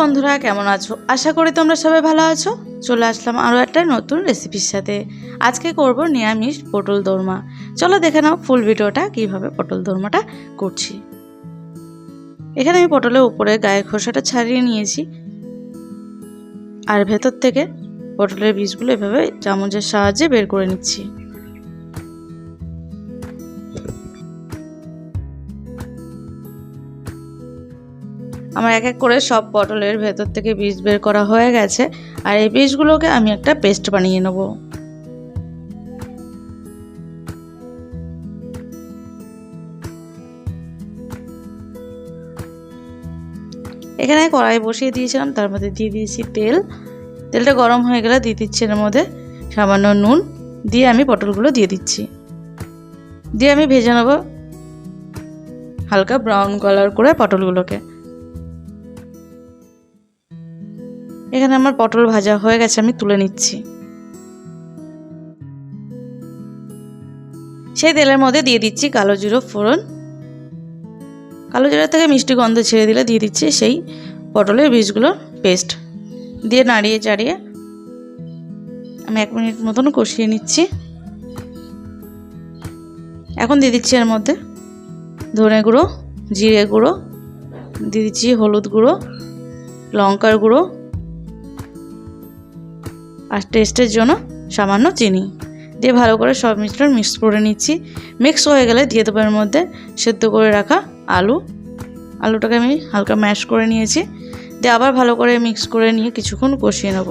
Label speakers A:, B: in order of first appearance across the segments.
A: বন্ধুরা, কেমন আছো? আশা করি তোমরা সবাই ভালো আছো। চলে আসলাম আরও একটা নতুন রেসিপির সাথে। আজকে করব নিরামিষ পটল দোরমা। চলো দেখে নাও ফুল ভিডিওটা, কীভাবে পটল দোরমাটা করছি। এখানে আমি পটলের উপরে গায়ের খোসাটা ছাড়িয়ে নিয়েছি। আর ভেতর থেকে পটলের বীজগুলো এভাবে চামচের সাহায্যে বের করে নিচ্ছি। আমার এক এক করে সব পটলের ভেতর থেকে বীজ বের করা হয়ে গেছে, আর এই বীজগুলোকে আমি একটা পেস্ট বানিয়ে নেব। এখানে কড়াই বসিয়ে দিয়েছিলাম, তার মধ্যে দিয়ে দিয়েছি তেল। তেলটা গরম হয়ে গেলে দিয়ে দিচ্ছি এর মধ্যে সামান্য নুন, দিয়ে আমি পটলগুলো দিয়ে দিচ্ছি। দিয়ে আমি ভেজে নেব হালকা ব্রাউন কালার করে পটলগুলোকে। এখানে আমার পটল ভাজা হয়ে গেছে, আমি তুলে নিচ্ছি। সেই তেলের মধ্যে দিয়ে দিচ্ছি কালো জিরো ফোড়ন। কালো জিরা থেকে মিষ্টি গন্ধ ছেড়ে দিলে দিয়ে দিচ্ছি সেই পটলের বীজগুলো পেস্ট দিয়ে নাড়িয়ে চাড়িয়ে আমি এক মিনিট মতন কষিয়ে নিচ্ছি। এখন দিয়ে দিচ্ছি এর মধ্যে ধনে গুঁড়ো, জিরে গুঁড়ো, দিয়ে দিচ্ছি হলুদ গুঁড়ো, লঙ্কার গুঁড়ো আর টেস্টের জন্য সামান্য চিনি। দিয়ে ভালো করে সব মিশ্রণ মিক্স করে নিচ্ছি। মিক্স হয়ে গেলে দিয়ে দেবো এর মধ্যে সেদ্ধ করে রাখা আলু। আলুটাকে আমি হালকা ম্যাশ করে নিয়েছি। দিয়ে আবার ভালো করে মিক্স করে নিয়ে কিছুক্ষণ কষিয়ে নেব।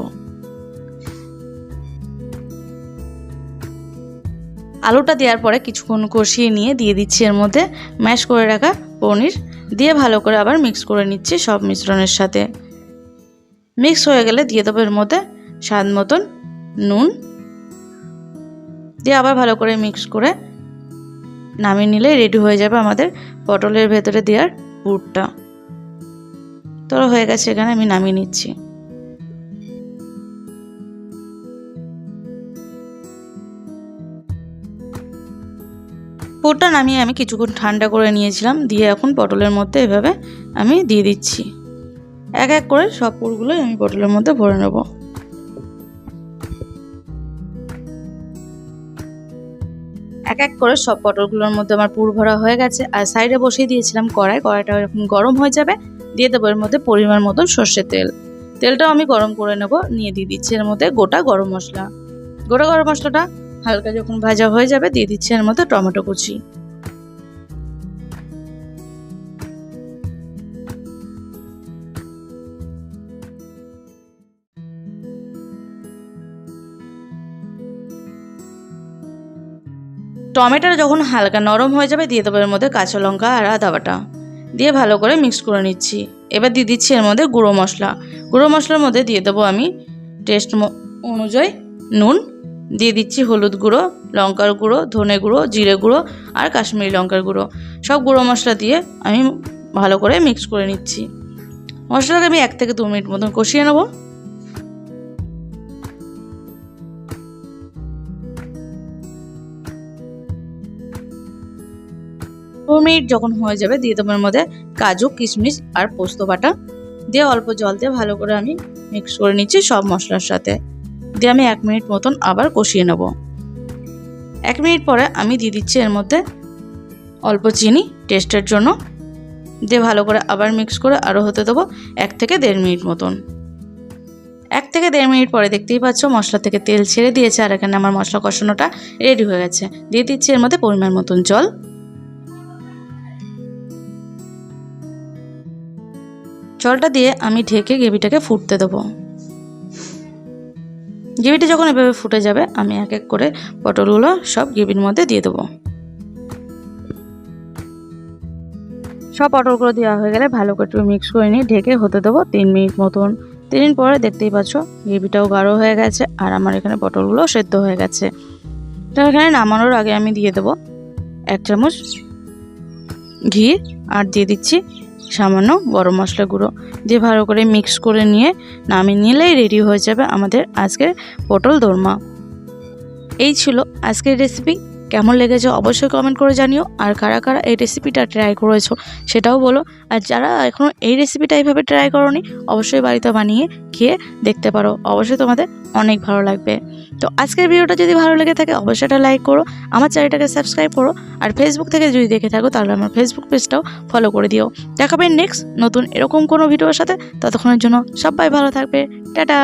A: আলুটা দেওয়ার পরে কিছুক্ষণ কষিয়ে নিয়ে দিয়ে দিচ্ছি এর মধ্যে ম্যাশ করে রাখা পনির। দিয়ে ভালো করে আবার মিক্স করে নিচ্ছি সব মিশ্রণের সাথে। মিক্স হয়ে গেলে দিয়ে দেবো এর মধ্যে স্বাদ মতন, নুন দিয়ে আবার ভালো করে মিক্স করে নামিয়ে নিলে রেডি হয়ে যাবে আমাদের পটলের ভেতরে দেওয়ার পুরটা। তো হয়ে গেছে, এখানে আমি নামিয়ে নিচ্ছি। পুরটা নামিয়ে আমি কিছুক্ষণ ঠান্ডা করে নিয়েছিলাম, দিয়ে এখন পটলের মধ্যে এভাবে আমি দিয়ে দিচ্ছি। এক এক করে সব পুরগুলোই আমি পটলের মধ্যে ভরে নেব। এক এক করে সব পটলগুলোর মধ্যে আমার পুর ভরা হয়ে গেছে। আর সাইডে বসিয়ে দিয়েছিলাম কড়াই। কড়াইটা এরকম গরম হয়ে যাবে। দিয়ে দেবো এর মধ্যে পরিমাণ মতন সর্ষের তেল। তেলটাও আমি গরম করে নেব। নিয়ে দিয়ে দিচ্ছি এর মধ্যে গোটা গরম মশলা। গোটা গরম মশলাটা হালকা যখন ভাজা হয়ে যাবে, দিয়ে দিচ্ছি এর মধ্যে টমেটো কুচি। টমেটোটা যখন হালকা নরম হয়ে যাবে, দিয়ে দেবো এর মধ্যে কাঁচা লঙ্কা আর আদা বাটা। দিয়ে ভালো করে মিক্স করে নিচ্ছি। এবার দিয়ে দিচ্ছি এর মধ্যে গুঁড়ো মশলা। গুঁড়ো মশলার মধ্যে দিয়ে দেবো আমি টেস্ট অনুযায়ী নুন। দিয়ে দিচ্ছি হলুদ গুঁড়ো, লঙ্কার গুঁড়ো, ধনে গুঁড়ো, জিরে গুঁড়ো আর কাশ্মীরি লঙ্কার গুঁড়ো। সব গুঁড়ো মশলা দিয়ে আমি ভালো করে মিক্স করে নিচ্ছি। মশলাটাকে আমি এক থেকে দু মিনিট মতন কষিয়ে নেব। দু মিনিট যখন হয়ে যাবে, দিয়ে দেবো এর মধ্যে কাজু, কিশমিশ আর পোস্ত বাটা। দিয়ে অল্প জল দিয়ে ভালো করে আমি মিক্স করে নিচ্ছি সব মশলার সাথে। দিয়ে আমি এক মিনিট মতন আবার কষিয়ে নেব। এক মিনিট পরে আমি দিয়ে দিচ্ছি এর মধ্যে অল্প চিনি টেস্টের জন্য। দিয়ে ভালো করে আবার মিক্স করে আরও হতে দেবো এক থেকে দেড় মিনিট মতন। এক থেকে দেড় মিনিট পরে দেখতেই পাচ্ছ মশলা থেকে তেল ছেড়ে দিয়েছে আর এখানে আমার মশলা কষানোটা রেডি হয়ে গেছে। দিয়ে দিচ্ছি এর মধ্যে পরিমাণ মতন জল। জলটা দিয়ে আমি ঢেকে গ্রেভিটাকে ফুটতে দেবো। গ্রেভিটা যখন এভাবে ফুটে যাবে, আমি এক এক করে পটলগুলো সব গ্রেভির মধ্যে দিয়ে দেবো। সব পটলগুলো দেওয়া হয়ে গেলে ভালো করে একটু মিক্স করে নিয়ে ঢেকে হতে দেবো তিন মিনিট মতন। তিন মিনিট পরে দেখতেই পাচ্ছ, গ্রেভিটাও গাঢ় হয়ে গেছে আর আমার এখানে পটলগুলো সেদ্ধ হয়ে গেছে। তো এখানে নামানোর আগে আমি দিয়ে দেবো এক চামচ ঘি, আর দিয়ে দিচ্ছি সামান্য গরম মশলা গুঁড়ো দিয়ে ভালো করে মিক্স করে নিয়ে নামিয়ে নিলেই রেডি হয়ে যাবে আমাদের আজকের পটল দোরমা। এই ছিল আজকের রেসিপি কেমন লেগেছে অবশ্যই কমেন্ট করে জানিও। আর কারা কারা এই রেসিপিটা ট্রাই করেছ সেটাও বলো। আর যারা এখনও এই রেসিপিটা এইভাবে ট্রাই করোনি, অবশ্যই বাড়িতে বানিয়ে খেয়ে দেখতে পারো। অবশ্যই তোমাদের অনেক ভালো লাগবে। তো আজকের ভিডিওটা যদি ভালো লেগে থাকে, অবশ্যই একটা লাইক করো। আমার চ্যানেলটাকে সাবস্ক্রাইব করো। আর ফেসবুক থেকে যদি দেখে থাকো, তাহলে আমার ফেসবুক পেজটাও ফলো করে দিও। দেখাবে নেক্সট নতুন এরকম কোনো ভিডিওর সাথে। ততক্ষণের জন্য সবাই ভালো থাকবে। টাটা!